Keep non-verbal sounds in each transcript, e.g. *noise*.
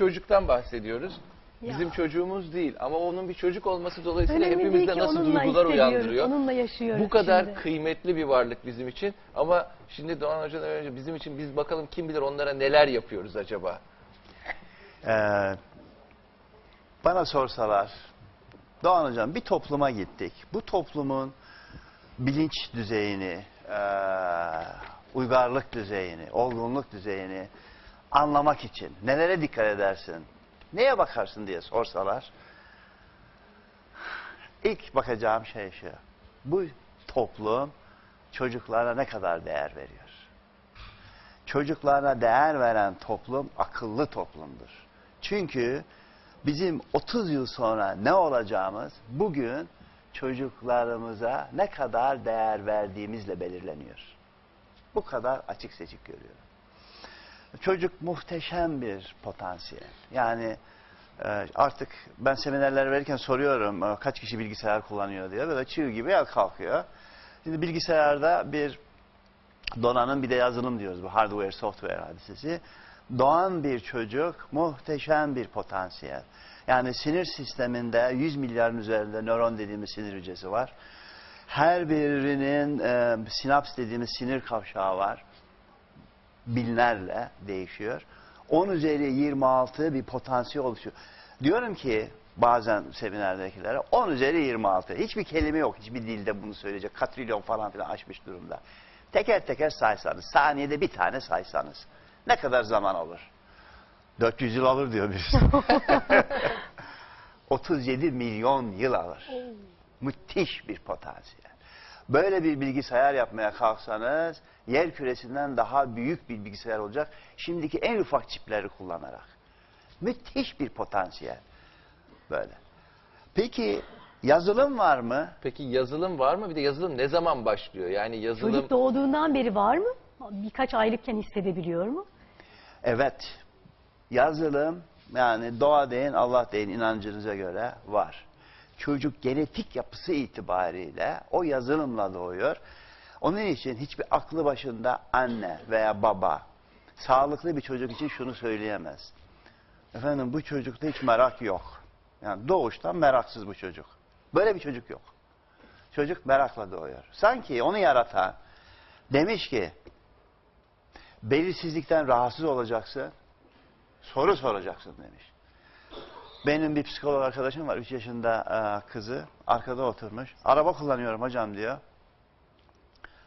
çocuktan bahsediyoruz. Ya. Bizim çocuğumuz değil ama onun bir çocuk olması dolayısıyla Önemli hepimizde nasıl duygular uyandırıyor. Onunla yaşıyoruz Bu kadar şimdi. kıymetli bir varlık bizim için ama şimdi Doğan Hoca'dan önce bizim için biz bakalım kim bilir onlara neler yapıyoruz acaba? Ee, bana sorsalar, Doğan Hocam bir topluma gittik. Bu toplumun bilinç düzeyini, eee, uygarlık düzeyini, olgunluk düzeyini anlamak için nelere dikkat edersin, neye bakarsın diye sorsalar, ilk bakacağım şey şu. Bu toplum çocuklara ne kadar değer veriyor? Çocuklarına değer veren toplum akıllı toplumdur. Çünkü bizim 30 yıl sonra ne olacağımız bugün çocuklarımıza ne kadar değer verdiğimizle belirleniyor. Bu kadar açık seçik görüyorum. Çocuk muhteşem bir potansiyel. Yani e, artık ben seminerler verirken soruyorum e, kaç kişi bilgisayar kullanıyor diye. Böyle çığ gibi el kalkıyor. Şimdi bilgisayarda bir donanım bir de yazılım diyoruz bu hardware software hadisesi. Doğan bir çocuk muhteşem bir potansiyel. Yani sinir sisteminde 100 milyarın üzerinde nöron dediğimiz sinir hücresi var. Her birinin e, sinaps dediğimiz sinir kavşağı var. Binlerle değişiyor. 10 üzeri 26 bir potansiyel oluşuyor. Diyorum ki bazen seminerdekilere 10 üzeri 26. Hiçbir kelime yok. Hiçbir dilde bunu söyleyecek. Katrilyon falan filan aşmış durumda. Teker teker saysanız, saniyede bir tane saysanız ne kadar zaman alır? 400 yıl alır diyor birisi. *laughs* *laughs* 37 milyon yıl alır. Müthiş bir potansiyel. Böyle bir bilgisayar yapmaya kalksanız yer küresinden daha büyük bir bilgisayar olacak. Şimdiki en ufak çipleri kullanarak. Müthiş bir potansiyel. Böyle. Peki yazılım var mı? Peki yazılım var mı? Bir de yazılım ne zaman başlıyor? Yani yazılım Çocuk doğduğundan beri var mı? Birkaç aylıkken hissedebiliyor mu? Evet. Yazılım yani doğa deyin Allah deyin inancınıza göre var. Çocuk genetik yapısı itibariyle o yazılımla doğuyor. Onun için hiçbir aklı başında anne veya baba sağlıklı bir çocuk için şunu söyleyemez. Efendim bu çocukta hiç merak yok. Yani doğuştan meraksız bu çocuk. Böyle bir çocuk yok. Çocuk merakla doğuyor. Sanki onu yaratan demiş ki belirsizlikten rahatsız olacaksın. Soru soracaksın demiş. Benim bir psikolog arkadaşım var. 3 yaşında e, kızı. Arkada oturmuş. Araba kullanıyorum hocam diyor.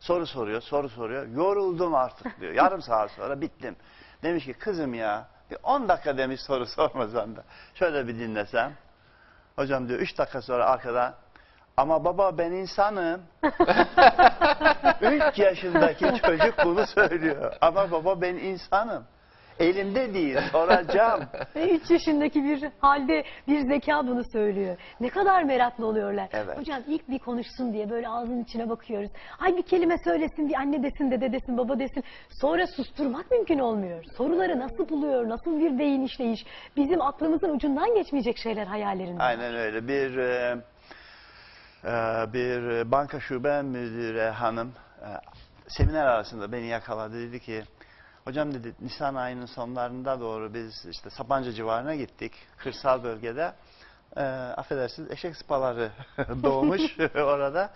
Soru soruyor, soru soruyor. Yoruldum artık diyor. *laughs* Yarım saat sonra bittim. Demiş ki kızım ya bir 10 dakika demiş soru *laughs* sormasan da. Şöyle bir dinlesem. Hocam diyor 3 dakika sonra arkadan ama baba ben insanım. *laughs* 3 yaşındaki çocuk bunu söylüyor. Ama baba ben insanım. Elimde değil soracağım. *laughs* Ve 3 yaşındaki bir halde bir zeka bunu söylüyor. Ne kadar meraklı oluyorlar. Evet. Hocam ilk bir konuşsun diye böyle ağzının içine bakıyoruz. Ay bir kelime söylesin, bir anne desin, dede desin, baba desin. Sonra susturmak mümkün olmuyor. Soruları nasıl buluyor, nasıl bir beyin işleyiş. Bizim aklımızın ucundan geçmeyecek şeyler hayallerinde. Aynen öyle. Bir e, e, bir banka şube müdürü hanım e, seminer arasında beni yakaladı dedi ki hocam dedi Nisan ayının sonlarında doğru biz işte Sapanca civarına gittik kırsal bölgede e, affedersiniz eşek sıpaları *laughs* doğmuş *laughs* orada.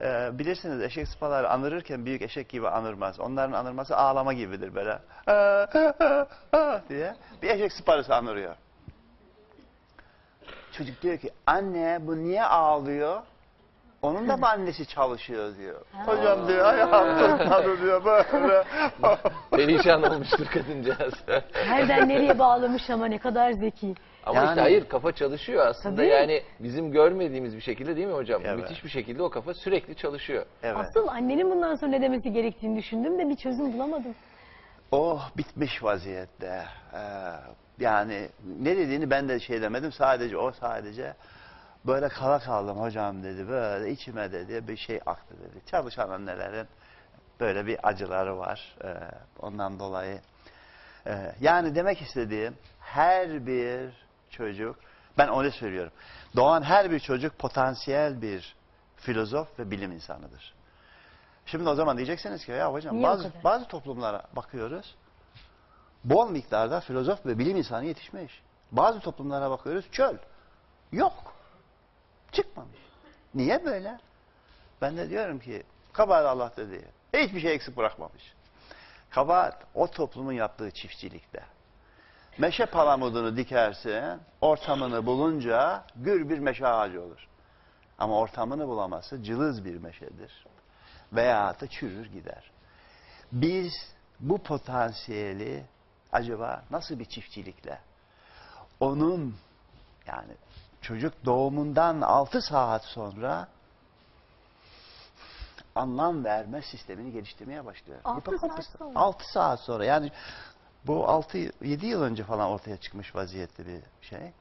E, bilirsiniz eşek sıpaları anırırken büyük eşek gibi anırmaz. Onların anırması ağlama gibidir böyle. *laughs* diye. Bir eşek sıparısı anırıyor. Çocuk diyor ki anne bu niye ağlıyor? Onun da mı annesi çalışıyor diyor. Hocam diyor ayağım tutmadı diyor böyle. *laughs* perişan olmuştur kadıncağız. Nereden nereye bağlamış ama ne kadar zeki. Ama Yani- işte hayır kafa çalışıyor aslında. Tabii. Yani bizim görmediğimiz bir şekilde değil mi hocam? Evet. Müthiş bir şekilde o kafa sürekli çalışıyor. evet. Asıl annenin bundan sonra ne demesi gerektiğini düşündüm de bir çözüm bulamadım. Oh bitmiş vaziyette. Ee, yani ne dediğini ben de şey demedim. Sadece o sadece böyle kala kaldım hocam dedi. Böyle içime dedi bir şey aktı dedi. Çalışan annelerin böyle bir acıları var. Ee, ondan dolayı. Ee, yani demek istediğim her bir çocuk ben öyle söylüyorum. Doğan her bir çocuk potansiyel bir filozof ve bilim insanıdır. Şimdi o zaman diyeceksiniz ki ya hocam Niye bazı bazı toplumlara bakıyoruz. bol miktarda filozof ve bilim insanı yetişmiş. Bazı toplumlara bakıyoruz çöl. Yok. Niye böyle? Ben de diyorum ki kabahat Allah dedi. Hiçbir şey eksik bırakmamış. Kabahat o toplumun yaptığı çiftçilikte. Meşe palamudunu dikersin, ortamını bulunca gür bir meşe ağacı olur. Ama ortamını bulamazsa cılız bir meşedir. Veya da çürür gider. Biz bu potansiyeli acaba nasıl bir çiftçilikle onun yani çocuk doğumundan 6 saat sonra anlam verme sistemini geliştirmeye başlıyor. Altı Hipokampüs- saat sonra. 6 saat sonra yani bu 6-7 yıl önce falan ortaya çıkmış vaziyette bir şey.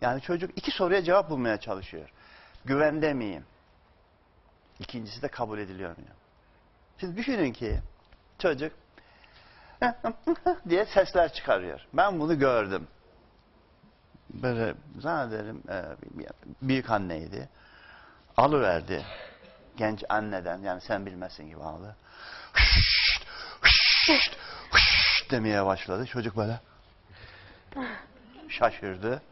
Yani çocuk iki soruya cevap bulmaya çalışıyor. Güvende miyim? İkincisi de kabul ediliyor muyum? Şimdi düşünün ki çocuk *laughs* diye sesler çıkarıyor. Ben bunu gördüm. Böyle zannederim e, büyük anneydi. Alıverdi. Genç anneden yani sen bilmezsin gibi aldı. Hışt, hışt, hışt demeye başladı. Çocuk böyle şaşırdı.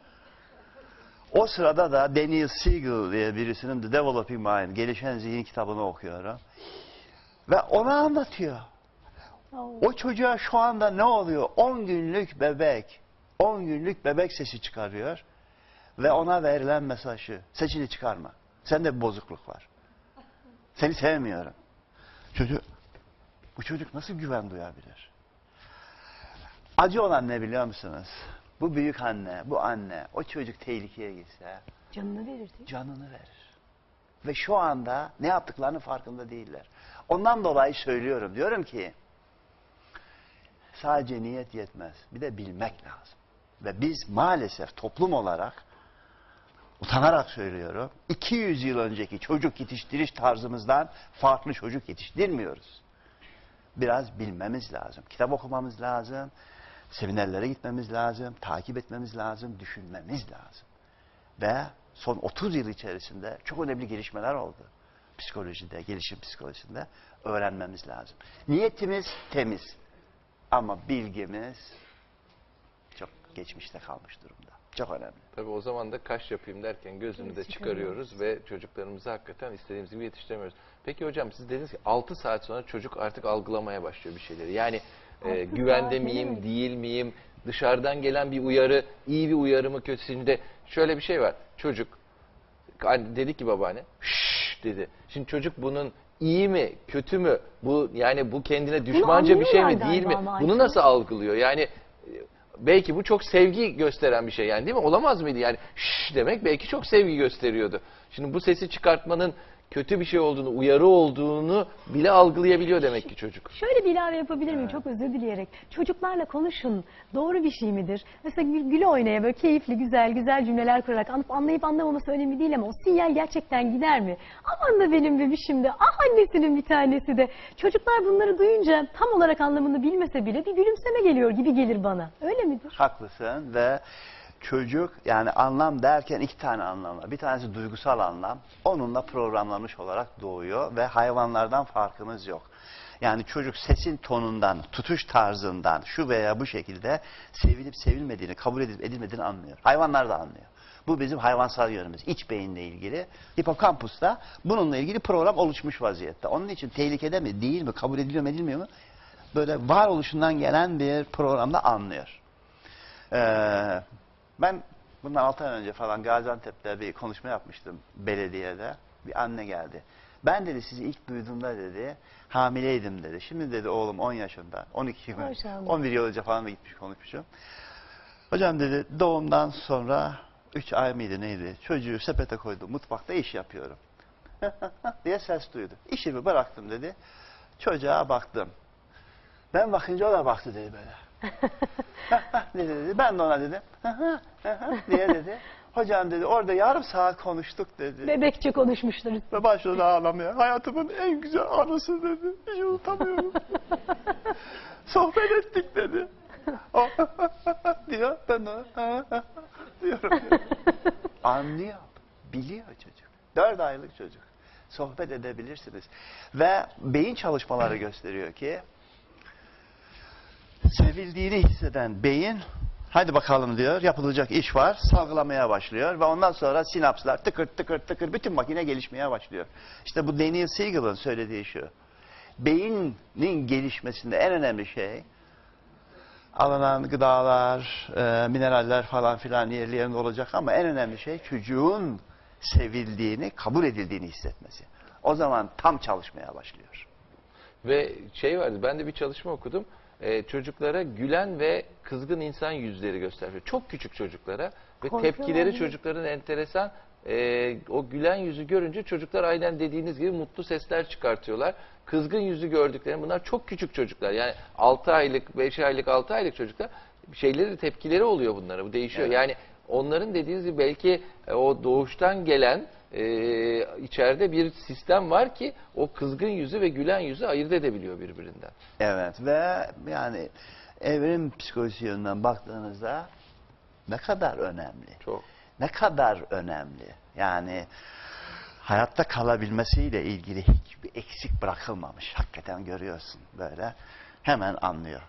O sırada da Daniel Siegel diye birisinin The Developing Mind, Gelişen Zihin kitabını okuyorum. Ve ona anlatıyor. O çocuğa şu anda ne oluyor? 10 günlük bebek, 10 günlük bebek sesi çıkarıyor. Ve ona verilen mesaj şu, sesini çıkarma. Sende bir bozukluk var. Seni sevmiyorum. Çocuk, bu çocuk nasıl güven duyabilir? Acı olan ne biliyor musunuz? Bu büyük anne, bu anne, o çocuk tehlikeye gitse Canını verir değil mi? canını verir. Ve şu anda ne yaptıklarının farkında değiller. Ondan dolayı söylüyorum. Diyorum ki sadece niyet yetmez. Bir de bilmek lazım. Ve biz maalesef toplum olarak utanarak söylüyorum. 200 yıl önceki çocuk yetiştiriş tarzımızdan farklı çocuk yetiştirmiyoruz. Biraz bilmemiz lazım. Kitap okumamız lazım. Seminerlere gitmemiz lazım. Takip etmemiz lazım. Düşünmemiz lazım. Ve son 30 yıl içerisinde çok önemli gelişmeler oldu. Psikolojide, gelişim psikolojisinde öğrenmemiz lazım. Niyetimiz temiz. Ama bilgimiz geçmişte kalmış durumda. Çok önemli. Tabii o zaman da kaş yapayım derken gözünü de çıkarıyoruz ve çocuklarımızı hakikaten istediğimiz gibi yetiştiremiyoruz. Peki hocam siz dediniz ki 6 saat sonra çocuk artık algılamaya başlıyor bir şeyleri. Yani e, güvende miyim, değil miyim? Dışarıdan gelen bir uyarı, iyi bir uyarı mı kötü? Şimdi şöyle bir şey var. Çocuk hani dedi ki babaanne şşş dedi. Şimdi çocuk bunun iyi mi, kötü mü? Bu yani bu kendine düşmanca bir şey mi, değil mi? Bunu nasıl algılıyor? Yani e, belki bu çok sevgi gösteren bir şey yani değil mi? Olamaz mıydı yani şşş demek belki çok sevgi gösteriyordu. Şimdi bu sesi çıkartmanın kötü bir şey olduğunu, uyarı olduğunu bile algılayabiliyor demek ki çocuk. Şöyle bir ilave yapabilir miyim? Çok özür dileyerek. Çocuklarla konuşun. Doğru bir şey midir? Mesela gül, güle oynaya böyle keyifli, güzel, güzel cümleler kurarak anıp anlayıp anlamaması önemli değil ama o sinyal gerçekten gider mi? Aman da benim bebişim de, ah annesinin bir tanesi de. Çocuklar bunları duyunca tam olarak anlamını bilmese bile bir gülümseme geliyor gibi gelir bana. Öyle midir? Haklısın ve çocuk yani anlam derken iki tane anlam var. Bir tanesi duygusal anlam. Onunla programlanmış olarak doğuyor ve hayvanlardan farkımız yok. Yani çocuk sesin tonundan, tutuş tarzından şu veya bu şekilde sevilip sevilmediğini, kabul edilip edilmediğini anlıyor. Hayvanlar da anlıyor. Bu bizim hayvansal yönümüz. İç beyinle ilgili. Hipokampusta bununla ilgili program oluşmuş vaziyette. Onun için tehlikede mi, değil mi, kabul ediliyor mu, edilmiyor mu? Böyle varoluşundan gelen bir programda anlıyor. Ee, ben bundan 6 ay önce falan Gaziantep'te bir konuşma yapmıştım belediyede. Bir anne geldi. Ben dedi sizi ilk duyduğumda dedi hamileydim dedi. Şimdi dedi oğlum 10 yaşında. 12 gün, Maşallah. 11 yıl önce falan da gitmiş konuşmuşum. Hocam dedi doğumdan sonra 3 ay mıydı neydi? Çocuğu sepete koydum. Mutfakta iş yapıyorum. *laughs* diye ses duydu. İşimi bıraktım dedi. Çocuğa baktım. Ben bakınca o da baktı dedi böyle. Dedi, dedi. Ben de ona dedim. diye dedi. *laughs* Hocam dedi orada yarım saat konuştuk dedi. Bebekçe konuşmuşlar. Ve başladı ağlamaya. Hayatımın en güzel anısı dedi. Hiç unutamıyorum. *laughs* Sohbet ettik dedi. O diyor. Ben de diyorum. *laughs* Anlıyor. Biliyor çocuk. Dört aylık çocuk. Sohbet edebilirsiniz. Ve beyin çalışmaları gösteriyor ki sevildiğini hisseden beyin hadi bakalım diyor yapılacak iş var salgılamaya başlıyor ve ondan sonra sinapslar tıkır tıkır tıkır bütün makine gelişmeye başlıyor. İşte bu Daniel Siegel'ın söylediği şu. Beynin gelişmesinde en önemli şey alınan gıdalar, e, mineraller falan filan yerli yerinde olacak ama en önemli şey çocuğun sevildiğini, kabul edildiğini hissetmesi. O zaman tam çalışmaya başlıyor. Ve şey vardı, ben de bir çalışma okudum. Ee, çocuklara gülen ve kızgın insan yüzleri gösteriyor. Çok küçük çocuklara ve Korkuyorlar tepkileri bile. çocukların enteresan. Ee, o gülen yüzü görünce çocuklar aynen dediğiniz gibi mutlu sesler çıkartıyorlar. Kızgın yüzü gördüklerini bunlar çok küçük çocuklar. Yani 6 aylık, 5 aylık, 6 aylık çocuklar şeyleri tepkileri oluyor bunlara. Bu değişiyor. Evet. Yani onların dediğiniz gibi belki e, o doğuştan gelen e, içeride bir sistem var ki o kızgın yüzü ve gülen yüzü ayırt edebiliyor birbirinden. Evet ve yani evrim psikolojisi yönünden baktığınızda ne kadar önemli. Çok. Ne kadar önemli. Yani hayatta kalabilmesiyle ilgili hiçbir eksik bırakılmamış. Hakikaten görüyorsun böyle. Hemen anlıyor.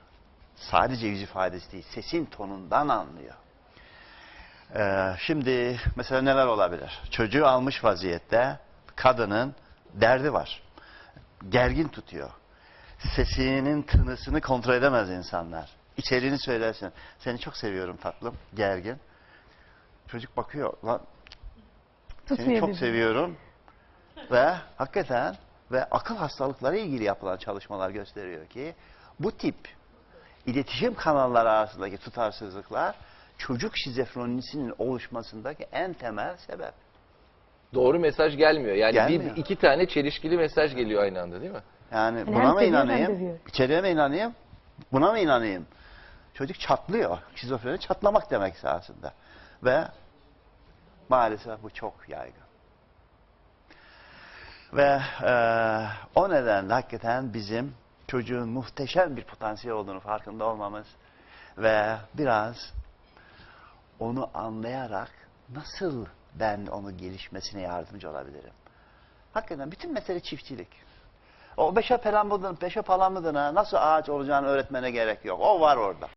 Sadece yüz ifadesi değil, sesin tonundan anlıyor. Ee, şimdi mesela neler olabilir? Çocuğu almış vaziyette kadının derdi var. Gergin tutuyor. Sesinin tınısını kontrol edemez insanlar. İçeriğini söylersin. Seni çok seviyorum tatlım. Gergin. Çocuk bakıyor. Lan seni çok bizi. seviyorum. Ve hakikaten ve akıl hastalıkları ilgili yapılan çalışmalar gösteriyor ki bu tip iletişim kanalları arasındaki tutarsızlıklar çocuk şizofrenisinin oluşmasındaki en temel sebep. Doğru mesaj gelmiyor. Yani Gelmiyor. bir iki tane çelişkili mesaj geliyor aynı anda değil mi? Yani buna mı inanayım? İçeriye mi inanayım? Buna mı inanayım? Çocuk çatlıyor. Şizofreni çatlamak demek esasında. Ve maalesef bu çok yaygın. Ve eee, o nedenle hakikaten bizim çocuğun muhteşem bir potansiyel olduğunu farkında olmamız ve biraz onu anlayarak nasıl ben onu gelişmesine yardımcı olabilirim. Hakikaten bütün mesele çiftçilik. O beşe palamuduna nasıl ağaç olacağını öğretmene gerek yok. O var orada.